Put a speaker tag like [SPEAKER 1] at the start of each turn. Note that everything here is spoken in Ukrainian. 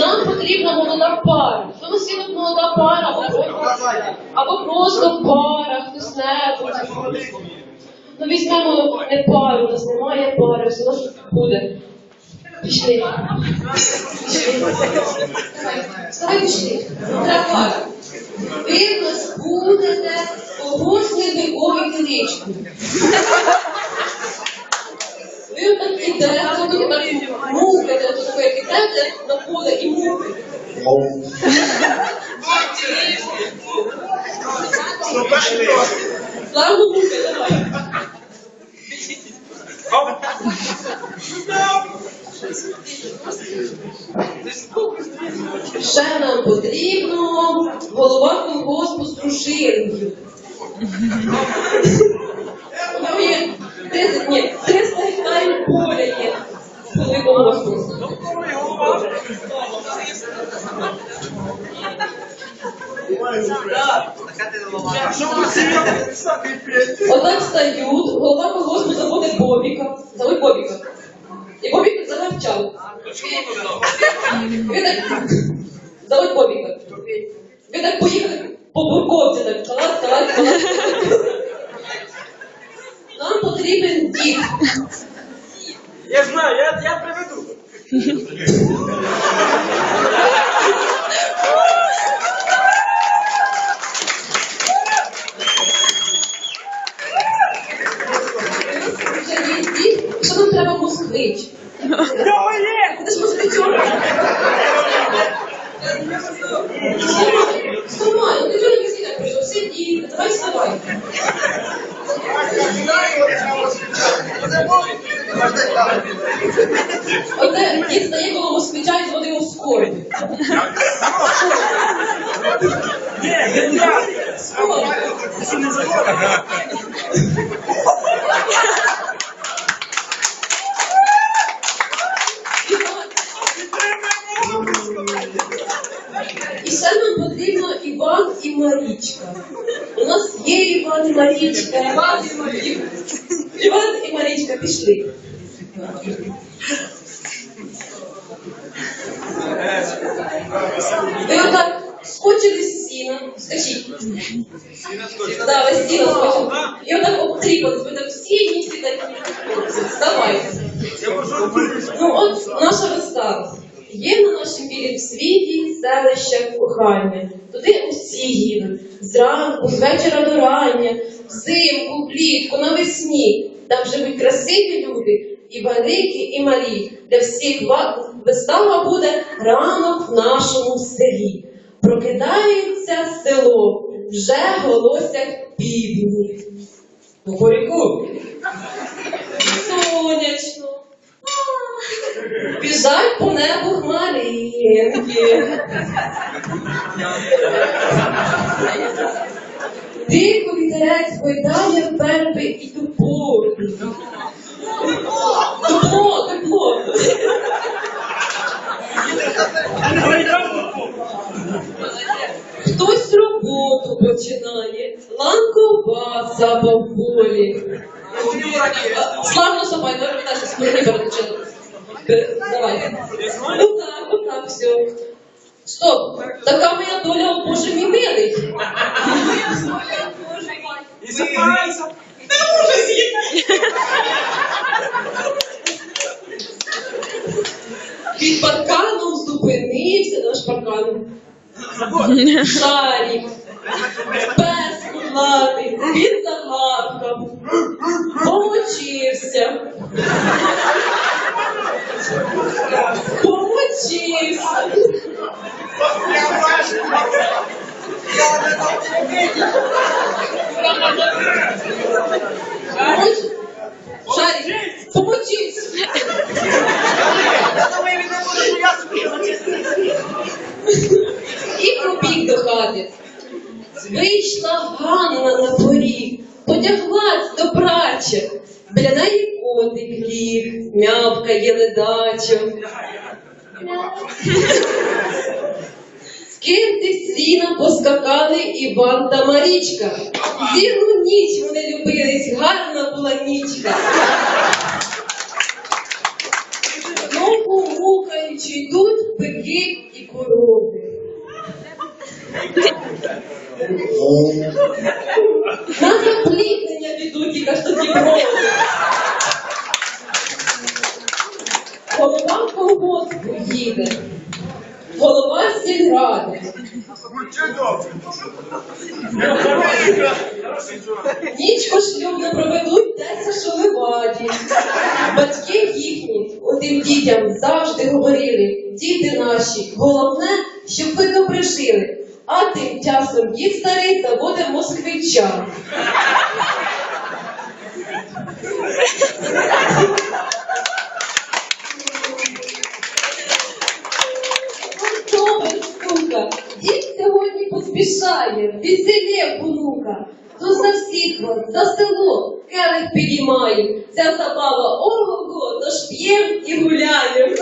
[SPEAKER 1] Нам потрібна молода пара. Тому сіла молода пара, або просто, пара, хтось не буде. Ну візьмемо не пару, у нас немає пари, все нас буде. Пішли. Давай пішли. Треба. Ви нас будете погосні ой кличку. Мукай, давай. Ще нам потрібно голова колгоспу з дружиною. У нього є 30, ні, 300 гектарів поля є. Коли колгоспу. Отак встають, голова колгоспу заводить Бобіка. Зовуть Бобіка. І Бобік загавчав. Він так зовуть Бобіка. Він так поїхав по бурковці, так калат, калат, калат. Нам потрібен дід.
[SPEAKER 2] Я знаю, я, я приведу.
[SPEAKER 1] Москвич.
[SPEAKER 2] Його є!
[SPEAKER 1] Ти ж москвичок. Вставай, ти чого не весілля прийшов? Сиді, давай вставай. Оце дід стає коло москвича і зводить його в скорбі.
[SPEAKER 2] Ні, не я.
[SPEAKER 1] Скорбі.
[SPEAKER 2] Ти не забув?
[SPEAKER 1] нам потрібно Іван і Марічка. У нас є Іван і Марічка. Іван і Марічка. Іван і Марічка пішли. Ви отак скочили з сіна, скажіть. Да, ви з сіна скочили. І отак обтріпались, ви так всі і всі такі. Вставайте. Ну от наша вистава. Є на нашому білім світі селище кохання. Туди усі їдуть. Зранку, з вечора до рання, взимку, влітку, навесні. Там живуть красиві люди, і великі, і малі. Для всіх вистава буде ранок в нашому селі. Прокидається село, вже голосять півні. Кукуріку. Тихо вітерець гойдає верби і туполі. Тепло, тепло. Хтось роботу починає, ланкова бабулі. Славно сапай, давай передачу смирні переключили. Давай. Отак, отак, все. Стоп, така моя доля, о Боже мій милий.
[SPEAKER 2] І запайся.
[SPEAKER 1] Під парканом зупинився наш паркан. Шарик, пес кудлатий, він помочився. Помочився. Шарик, помочився. І побіг до хати. Вийшла Ганна на поріг, потяглась до прача. Біля неї котик ліг, мявкає ледачо. З Кирти сіном поскакали Іван та Марічка. Цілу ніч вони любились, гарна була нічка. Знову мукаючи йдуть бики і корови. На запліднення підуть і каштані брови. Голова колгоспу їде. Голова сільради. Нічку шлюбну проведуть десь у леваді. Батьки їхні отим дітям завжди говорили, діти наші, головне, щоб ви добре жили. А тим часом дід старий заводив москвича. Добре, штука, дід поспішає, веселє понука, То за всіх вас, за село, келих підіймає. Ця забава ого-го, тож п'єм і гуляєм.